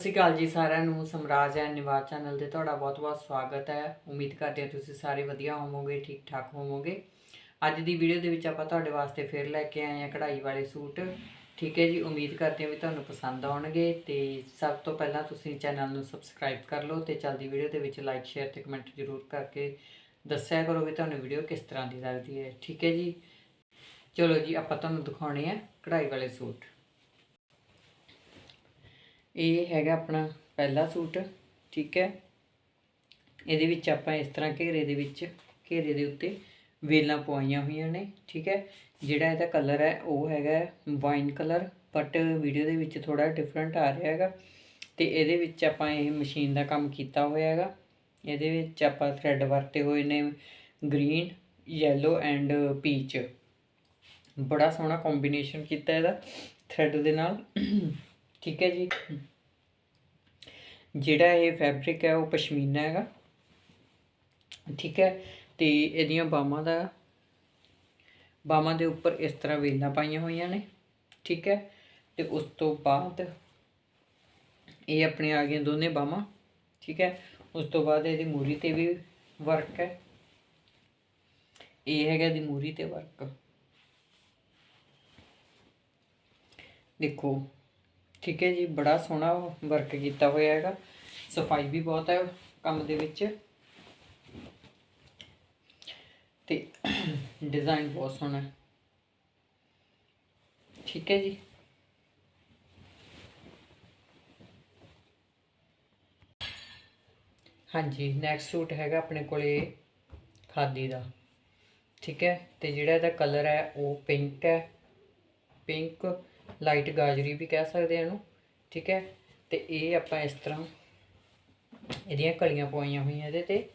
ਸਤਿ ਸ਼੍ਰੀ ਅਕਾਲ ਜੀ ਸਾਰਿਆਂ ਨੂੰ, ਸਮਰਾਜ ਐਂਡ ਨਿਵਾਜ ਚੈਨਲ ਤੇ ਤੁਹਾਡਾ ਬਹੁਤ-ਬਹੁਤ ਸਵਾਗਤ ਹੈ। ਉਮੀਦ ਕਰਦੇ ਹਾਂ ਤੁਸੀਂ ਸਾਰੇ ਵਧੀਆ ਹੋਵੋਗੇ ਠੀਕ ਠਾਕ ਹੋਵੋਗੇ। ਅੱਜ ਦੀ ਵੀਡੀਓ ਦੇ ਵਿੱਚ ਆਪਾਂ ਤੁਹਾਡੇ ਵਾਸਤੇ ਫਿਰ ਲੈ ਕੇ ਆਏ ਹਾਂ ਕਢਾਈ ਵਾਲੇ ਸੂਟ। ਠੀਕ ਹੈ ਜੀ, ਉਮੀਦ ਕਰਦੇ ਹਾਂ ਵੀ ਤੁਹਾਨੂੰ ਪਸੰਦ ਆਉਣਗੇ ਤੇ ਸਭ ਤੋਂ ਪਹਿਲਾਂ ਤੁਸੀਂ ਚੈਨਲ ਨੂੰ ਸਬਸਕ੍ਰਾਈਬ ਕਰ ਲਓ ਤੇ ਚੱਲਦੀ ਵੀਡੀਓ ਦੇ ਵਿੱਚ ਲਾਈਕ ਸ਼ੇਅਰ ਤੇ ਕਮੈਂਟ ਜ਼ਰੂਰ ਕਰਕੇ ਦੱਸਿਆ ਕਰੋ ਵੀ ਤੁਹਾਨੂੰ ਵੀਡੀਓ ਕਿਸ ਤਰ੍ਹਾਂ ਦੀ ਲੱਗਦੀ ਹੈ। ਠੀਕ ਹੈ ਜੀ। ਚਲੋ ਜੀ, ਆਪਾਂ ਤੁਹਾਨੂੰ ਦਿਖਾਉਣੇ ਆ ਕਢਾਈ ਵਾਲੇ ਸੂਟ। ਇਹ ਹੈਗਾ ਆਪਣਾ ਪਹਿਲਾ ਸੂਟ, ਠੀਕ ਹੈ। ਇਹਦੇ ਵਿੱਚ ਆਪਾਂ ਇਸ ਤਰ੍ਹਾਂ ਘੇਰੇ ਦੇ ਵਿੱਚ, ਘੇਰੇ ਦੇ ਉੱਤੇ ਵੇਲਾਂ ਪਵਾਈਆਂ ਹੋਈਆਂ ਨੇ, ਠੀਕ ਹੈ। ਜਿਹੜਾ ਇਹਦਾ ਕਲਰ ਹੈ, ਉਹ ਹੈਗਾ ਵਾਈਨ ਕਲਰ ਬਟ ਵੀਡੀਓ ਦੇ ਵਿੱਚ ਥੋੜਾ ਡਿਫਰੈਂਟ ਆ ਰਿਹਾ ਹੈਗਾ। ਤੇ ਇਹਦੇ ਵਿੱਚ ਆਪਾਂ ਇਹ ਮਸ਼ੀਨ ਦਾ ਕੰਮ ਕੀਤਾ ਹੋਇਆ ਹੈਗਾ। ਇਹਦੇ ਵਿੱਚ ਆਪਾਂ ਥ੍ਰੈਡ ਵਰਤੇ ਹੋਏ ਨੇ ਗ੍ਰੀਨ ਯੈਲੋ ਐਂਡ ਪੀਚ ਬੜਾ ਸੋਹਣਾ ਕੰਬੀਨੇਸ਼ਨ ਕੀਤਾ ਇਹਦਾ ਥ੍ਰੈਡ ਦੇ ਨਾਲ। ਠੀਕ ਹੈ ਜੀ। ਜਿਹੜਾ ਇਹ ਫੈਬਰਿਕ ਹੈ, ਉਹ ਪਸ਼ਮੀਨਾ ਹੈਗਾ। ਠੀਕ ਹੈ, ਤੇ ਇਹਦੀਆਂ ਬਾਹਾਂ ਦਾ, ਬਾਹਾਂ ਦੇ ਉੱਪਰ ਇਸ ਤਰ੍ਹਾਂ ਵੇਲਾਂ ਪਾਈਆਂ ਹੋਈਆਂ ਨੇ। ਠੀਕ ਹੈ, ਤੇ ਉਸ ਤੋਂ ਬਾਅਦ ਇਹ ਆਪਣੇ ਆ ਗਈਆਂ ਦੋਨੇ ਬਾਹਾਂ। ਠੀਕ ਹੈ, ਉਸ ਤੋਂ ਬਾਅਦ ਇਹਦੀ ਮੂਰੀ ਤੇ ਵੀ ਵਰਕ ਹੈ। ਇਹ ਹੈਗਾ ਦੀ ਮੂਰੀ ਤੇ ਵਰਕ ਦੇਖੋ ਠੀਕ ਹੈ ਜੀ, ਬੜਾ ਸੋਹਣਾ ਵਰਕ ਕੀਤਾ ਹੋਇਆ ਹੈਗਾ। ਸਫ਼ਾਈ ਵੀ ਬਹੁਤ ਹੈ ਕੰਮ ਦੇ ਵਿੱਚ। ਤੇ ਡਿਜ਼ਾਈਨ ਬਹੁਤ ਸੋਹਣਾ ਠੀਕ ਹੈ ਜੀ। ਹਾਂਜੀ ਨੈਕਸਟ ਸੂਟ ਹੈਗਾ ਆਪਣੇ ਕੋਲੇ ਖਾਦੀ ਦਾ। ਠੀਕ ਹੈ, ਤੇ ਜਿਹੜਾ ਇਹਦਾ ਕਲਰ ਹੈ ਉਹ ਪਿੰਕ ਹੈ। ਪਿੰਕ ਲਾਈਟ ਗਾਜਰੀ ਵੀ ਕਹਿ ਸਕਦੇ ਆ ਇਹਨੂੰ, ਠੀਕ ਹੈ? ਤੇ ਇਹ ਆਪਾਂ ਇਸ ਤਰ੍ਹਾਂ ਇਹਦੀਆਂ ਕਲੀਆਂ ਪਵਾਈਆਂ ਹੋਈਆਂ ਇਹਦੇ ਤੇ।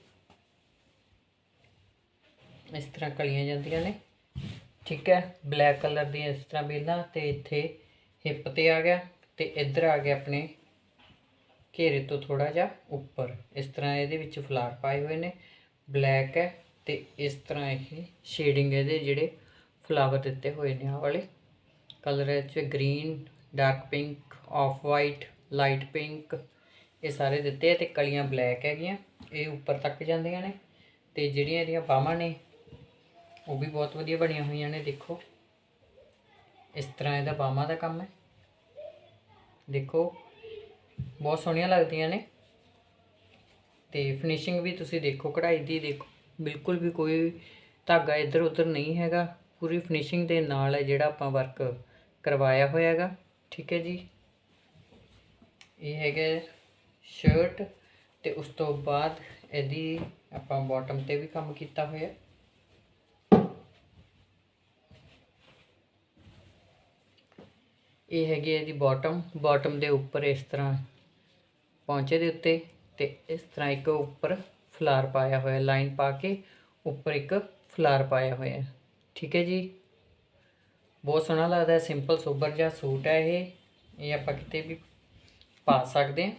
ਇਸ ਤਰ੍ਹਾਂ ਕਲੀਆਂ ਜਾਂਦੀਆਂ ਨੇ, ਠੀਕ ਹੈ? ਬਲੈਕ ਕਲਰ ਦੀਆਂ ਇਸ ਤਰ੍ਹਾਂ ਬੇਲਾਂ ਤੇ ਇੱਥੇ ਹਿੱਪ ਤੇ ਆ ਗਿਆ ਤੇ ਇੱਧਰ ਆ ਗਿਆ ਆਪਣੇ ਘੇਰੇ ਤੋਂ ਥੋੜਾ ਜਿਹਾ ਉੱਪਰ। ਇਸ ਤਰ੍ਹਾਂ ਇਹਦੇ ਵਿੱਚ ਫਲਾਰ ਪਾਏ ਹੋਏ ਨੇ, ਬਲੈਕ ਹੈ ਤੇ ਇਸ ਤਰ੍ਹਾਂ ਇਹ ਸ਼ੇਡਿੰਗ ਇਹਦੇ ਜਿਹੜੇ ਫਲਾਵਰ ਦਿੱਤੇ ਹੋਏ ਨੇ ਆ ਵਾਲੇ। ਕਲਰ ਹੈ ਚ green, dark pink, off white, light pink, ਇਹ ਸਾਰੇ ਦਿੱਤੇ ਆ ਤੇ ਕਲੀਆਂ ਬਲੈਕ ਹੈਗੀਆਂ, ਇਹ ਉੱਪਰ ਤੱਕ ਜਾਂਦੀਆਂ ਨੇ ਤੇ ਜਿਹੜੀਆਂ ਇਹਦੀਆਂ ਬਾਹਾਂ ਨੇ, ਉਹ ਵੀ ਬਹੁਤ ਵਧੀਆ ਬਣੀਆਂ ਹੋਈਆਂ ਨੇ, ਦੇਖੋ। ਇਸ ਤਰ੍ਹਾਂ ਇਹਦਾ ਬਾਹਾਂ ਦਾ ਕੰਮ ਹੈ। ਦੇਖੋ, ਬਹੁਤ ਸੋਹਣੀਆਂ ਲੱਗਦੀਆਂ ਨੇ। ਤੇ ਫਿਨਿਸ਼ਿੰਗ ਵੀ ਤੁਸੀਂ ਦੇਖੋ, ਕਢਾਈ ਦੀ ਦੇਖੋ, ਬਿਲਕੁਲ ਵੀ ਕੋਈ ਧਾਗਾ ਇੱਧਰ ਉੱਧਰ ਨਹੀਂ ਹੈਗਾ। ਪੂਰੀ ਫਿਨਿਸ਼ਿੰਗ ਦੇ ਨਾਲ ਹੈ ਜਿਹੜਾ ਆਪਾਂ ਵਰਕ ਕਰਵਾਇਆ ਹੋਇਆ ਹੈਗਾ ਠੀਕ ਹੈ ਜੀ। ਇਹ ਹੈਗਾ ਸ਼ਰਟ ਤੇ ਉਸ ਤੋਂ ਬਾਅਦ ਇਹਦੀ ਆਪਾਂ ਬਾਟਮ ਤੇ ਵੀ ਕੰਮ ਕੀਤਾ ਹੋਇਆ। ਇਹ ਹੈਗੀ ਇਹਦੀ ਬਾਟਮ ਬਾਟਮ ਦੇ ਉੱਪਰ ਇਸ ਤਰ੍ਹਾਂ ਪੌਂਚੇ ਦੇ ਉੱਤੇ ਤੇ ਇਸ ਤਰ੍ਹਾਂ ਇੱਕ ਉੱਪਰ ਫਲਾਰ ਪਾਇਆ ਹੋਇਆ ਲਾਈਨ ਪਾ ਕੇ ਉੱਪਰ ਇੱਕ ਫਲਾਰ ਪਾਇਆ ਹੋਇਆ, ਠੀਕ ਹੈ ਜੀ। ਬਹੁਤ ਸੋਹਣਾ ਲੱਗਦਾ ਹੈ ਸਿੰਪਲ ਸੋਬਰ ਜਿਹਾ ਸੂਟ ਹੈ ਇਹ। ਇਹ ਆਪਾਂ ਕਿਤੇ ਵੀ ਪਾ ਸਕਦੇ ਹਾਂ।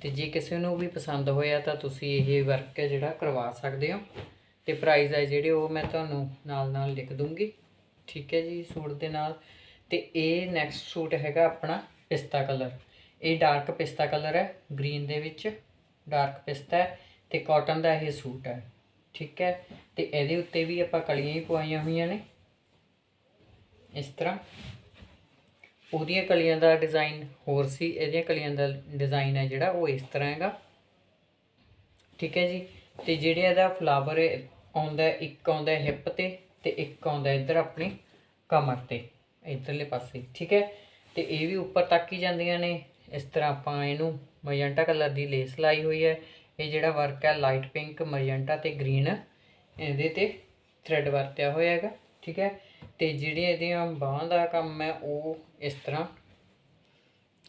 ਤੇ ਜੇ ਕਿਸੇ ਨੂੰ ਵੀ ਪਸੰਦ ਹੋਇਆ ਤਾਂ ਤੁਸੀਂ ਇਹ ਵਰਕ ਹੈ ਜਿਹੜਾ ਕਰਵਾ ਸਕਦੇ ਹੋ। ਤੇ ਪ੍ਰਾਈਸ ਹੈ ਜਿਹੜੇ ਉਹ ਮੈਂ ਤੁਹਾਨੂੰ ਨਾਲ ਨਾਲ ਲਿਖ ਦੂੰਗੀ। ਠੀਕ ਹੈ ਜੀ, ਸੂਟ ਦੇ ਨਾਲ। ਤੇ ਇਹ ਨੈਕਸਟ ਸੂਟ ਹੈਗਾ ਆਪਣਾ ਪਿਸਤਾ ਕਲਰ ਇਹ ਡਾਰਕ ਪਿਸਤਾ ਕਲਰ ਹੈ ਗ੍ਰੀਨ ਦੇ ਵਿੱਚ ਡਾਰਕ ਪਿਸਤਾ ਹੈ ਤੇ ਕਾਟਨ ਦਾ ਇਹ ਸੂਟ ਹੈ। ਠੀਕ ਹੈ, ਤੇ ਇਹਦੇ ਉੱਤੇ ਵੀ ਆਪਾਂ ਕਲੀਆਂ ਹੀ ਪਵਾਈਆਂ ਹੋਈਆਂ ਨੇ। ਇਸ ਤਰ੍ਹਾਂ ਉਹਦੀਆਂ ਕਲੀਆਂ ਦਾ ਡਿਜ਼ਾਈਨ ਹੋਰ ਸੀ, ਇਹਦੀਆਂ ਕਲੀਆਂ ਦਾ ਡਿਜ਼ਾਈਨ ਹੈ ਜਿਹੜਾ, ਉਹ ਇਸ ਤਰ੍ਹਾਂ ਹੈਗਾ। ਠੀਕ ਹੈ ਜੀ? ਤੇ ਜਿਹੜੇ ਇਹਦਾ ਫਲਾਵਰ ਆਉਂਦਾ ਇੱਕ ਆਉਂਦਾ ਹਿੱਪ ਤੇ ਤੇ ਇੱਕ ਆਉਂਦਾ ਇੱਧਰ ਆਪਣੀ ਕਮਰ ਤੇ, ਇੱਧਰਲੇ ਪਾਸੇ। ਠੀਕ ਹੈ? ਤੇ ਇਹ ਵੀ ਉੱਪਰ ਤੱਕ ਹੀ ਜਾਂਦੀਆਂ ਨੇ। ਇਸ ਤਰ੍ਹਾਂ ਆਪਾਂ ਇਹਨੂੰ ਮੈਜੈਂਟਾ ਕਲਰ ਦੀ ਲੇਸ ਲਾਈ ਹੋਈ ਹੈ। ਇਹ ਜਿਹੜਾ ਵਰਕ ਹੈ ਲਾਈਟ ਪਿੰਕ ਮੈਜੈਂਟਾ ਤੇ ਗ੍ਰੀਨ ਇਹਦੇ ਤੇ ਥ੍ਰੈਡ ਵਰਤਿਆ ਹੋਇਆ ਹੈਗਾ। ਠੀਕ ਹੈ? ਤੇ ਜਿਹੜੇ ਇਹਦੀਆਂ ਬਾਹਾਂ ਦਾ ਕੰਮ ਹੈ, ਉਹ ਇਸ ਤਰ੍ਹਾਂ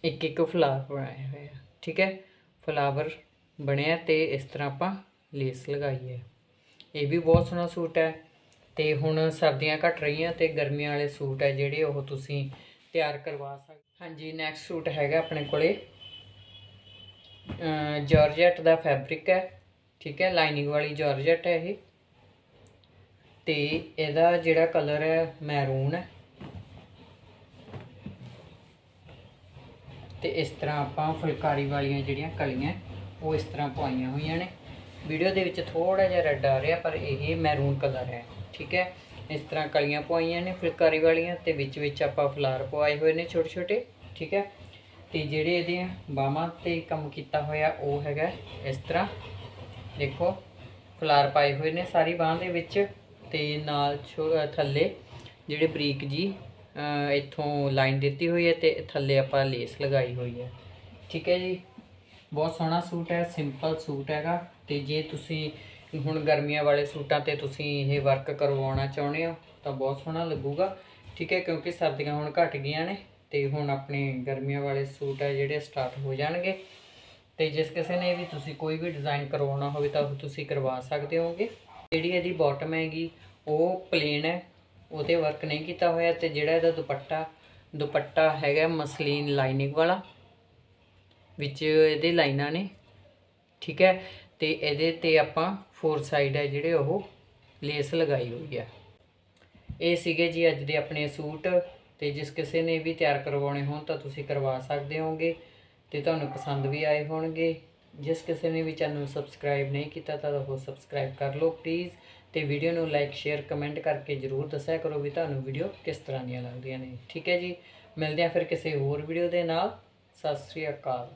ਇੱਕ ਇੱਕ ਫਲਾਵਰ ਬਣਾਏ ਹੋਏ ਆ, ਠੀਕ ਹੈ? ਫਲਾਵਰ ਬਣਿਆ ਤੇ ਇਸ ਤਰ੍ਹਾਂ ਆਪਾਂ ਲੇਸ ਲਗਾਈ ਹੈ ਇਹ ਵੀ ਬਹੁਤ ਸੋਹਣਾ ਸੂਟ ਹੈ ਤੇ ਹੁਣ ਸਰਦੀਆਂ ਘਟ ਰਹੀਆਂ ਤੇ ਗਰਮੀਆਂ ਵਾਲੇ ਸੂਟ ਹੈ ਜਿਹੜੇ ਉਹ ਤੁਸੀਂ ਤਿਆਰ ਕਰਵਾ ਸਕਦੇ ਹਾਂਜੀ ਨੈਕਸਟ ਸੂਟ ਹੈਗਾ ਆਪਣੇ ਕੋਲੇ। ਜਾਰਜਟ ਦਾ ਫੈਬਰਿਕ ਹੈ, ਠੀਕ ਹੈ? ਲਾਈਨਿੰਗ ਵਾਲੀ ਜਾਰਜਟ ਹੈ ਇਹ। ਤੇ ਇਹਦਾ ਜਿਹੜਾ ਕਲਰ ਹੈ ਮੈਰੂਨ ਹੈ। ਤੇ ਇਸ ਤਰ੍ਹਾਂ ਆਪਾਂ ਫੁਲਕਾਰੀ ਵਾਲੀਆਂ ਜਿਹੜੀਆਂ ਕਲੀਆਂ, ਉਹ ਇਸ ਤਰ੍ਹਾਂ ਪਵਾਈਆਂ ਹੋਈਆਂ ਨੇ। ਵੀਡੀਓ ਦੇ ਵਿੱਚ ਥੋੜਾ ਜਿਹਾ ਰੈੱਡ ਆ ਰਿਹਾ, ਪਰ ਇਹ ਮੈਰੂਨ ਕਲਰ ਹੈ, ਠੀਕ ਹੈ। ਇਸ ਤਰ੍ਹਾਂ ਕਲੀਆਂ ਪਵਾਈਆਂ ਨੇ ਫੁਲਕਾਰੀ ਵਾਲੀਆਂ ਤੇ ਵਿੱਚ ਵਿੱਚ ਆਪਾਂ ਫਲਾਰ ਪਵਾਏ ਹੋਏ ਨੇ ਛੋਟੇ ਛੋਟੇ, ਠੀਕ ਹੈ। ਤੇ ਜਿਹੜੇ ਇਹਦੀਆਂ ਬਾਹਾਂ ਤੇ ਕੰਮ ਕੀਤਾ ਹੋਇਆ, ਉਹ ਹੈਗਾ ਇਸ ਤਰ੍ਹਾਂ। ਦੇਖੋ ਫਲਾਰ ਪਾਏ ਹੋਏ ਨੇ ਸਾਰੀ ਬਾਹ ਦੇ ਵਿੱਚ। ਤੇ ਨਾਲ ਛੋ- ਥੱਲੇ ਜਿਹੜੇ ਬਰੀਕ ਜੀ ਇੱਥੋਂ ਲਾਈਨ ਦਿੱਤੀ ਹੋਈ ਹੈ ਤੇ ਥੱਲੇ ਆਪਾਂ ਲੇਸ ਲਗਾਈ ਹੋਈ ਹੈ। ਠੀਕ ਹੈ ਜੀ? ਬਹੁਤ ਸੋਹਣਾ ਸੂਟ ਹੈ, ਸਿੰਪਲ ਸੂਟ ਹੈਗਾ ਤੇ ਜੇ ਤੁਸੀਂ ਹੁਣ ਗਰਮੀਆਂ ਵਾਲੇ ਸੂਟਾਂ ਤੇ ਤੁਸੀਂ ਇਹ ਵਰਕ ਕਰਵਾਉਣਾ ਚਾਹੁੰਦੇ ਹੋ ਤਾਂ ਬਹੁਤ ਸੋਹਣਾ ਲੱਗੂਗਾ। ਠੀਕ ਹੈ, ਕਿਉਂਕਿ ਸਰਦੀਆਂ ਹੁਣ ਘਟ ਗਈਆਂ ਨੇ ਤੇ ਹੁਣ ਆਪਣੇ ਗਰਮੀਆਂ ਵਾਲੇ ਸੂਟ ਹੈ ਜਿਹੜੇ ਸਟਾਰਟ ਹੋ ਜਾਣਗੇ। ਤੇ ਜਿਸ ਕਿਸੇ ਨੇ ਵੀ ਤੁਸੀਂ ਕੋਈ ਵੀ ਡਿਜ਼ਾਈਨ ਕਰਵਾਉਣਾ ਹੋਵੇ ਤਾਂ ਉਹ ਤੁਸੀਂ ਕਰਵਾ ਸਕਦੇ ਹੋਗੇ ਜਿਹੜੀ ਇਹਦੀ ਬਾਟਮ ਹੈਗੀ, ਉਹ ਪਲੇਨ ਹੈ। ਉਹਦੇ ਵਰਕ ਨਹੀਂ ਕੀਤਾ ਹੋਇਆ ਤੇ ਜਿਹੜਾ ਇਹਦਾ ਦੁਪੱਟਾ ਦੁਪੱਟਾ ਹੈਗਾ ਮਸਲੀਨ ਲਾਈਨਿੰਗ ਵਾਲਾ, ਵਿੱਚ ਇਹਦੇ ਲਾਈਨਾਂ ਨੇ, ਠੀਕ ਹੈ। ਤੇ ਇਹਦੇ ਤੇ ਆਪਾਂ ਫੋਰ ਸਾਈਡ ਹੈ ਜਿਹੜੇ ਉਹ ਲੇਸ ਲਗਾਈ ਹੋਈ ਹੈ। ਇਹ ਸੀਗੇ ਜੀ ਅੱਜ ਦੇ ਆਪਣੇ ਸੂਟ, ਤੇ ਜਿਸ ਕਿਸੇ ਨੇ ਵੀ ਤਿਆਰ ਕਰਵਾਉਣੇ ਹੋਣ ਤਾਂ ਤੁਸੀਂ ਕਰਵਾ ਸਕਦੇ ਹੋਗੇ ਤੇ ਤੁਹਾਨੂੰ ਪਸੰਦ ਵੀ ਆਏ ਹੋਣਗੇ। ਜਿਸ ਕਿਸੇ ਨੇ ਵੀ ਚੈਨਲ ਨੂੰ ਸਬਸਕ੍ਰਾਈਬ ਨਹੀਂ ਕੀਤਾ ਤਾਂ ਉਹ ਸਬਸਕ੍ਰਾਈਬ ਕਰ ਲਓ ਪਲੀਜ਼ ਤੇ ਵੀਡੀਓ ਨੂੰ ਲਾਈਕ ਸ਼ੇਅਰ ਕਮੈਂਟ ਕਰਕੇ ਜਰੂਰ ਦੱਸਿਆ ਕਰੋ ਵੀ ਤੁਹਾਨੂੰ ਵੀਡੀਓ ਕਿਸ ਤਰ੍ਹਾਂ ਦੀਆਂ ਲੱਗਦੀਆਂ ਨੇ। ਠੀਕ ਹੈ ਜੀ? ਮਿਲਦੇ ਹਾਂ ਫਿਰ ਕਿਸੇ ਹੋਰ ਵੀਡੀਓ ਦੇ ਨਾਲ। ਸਤਿ ਸ੍ਰੀ ਅਕਾਲ।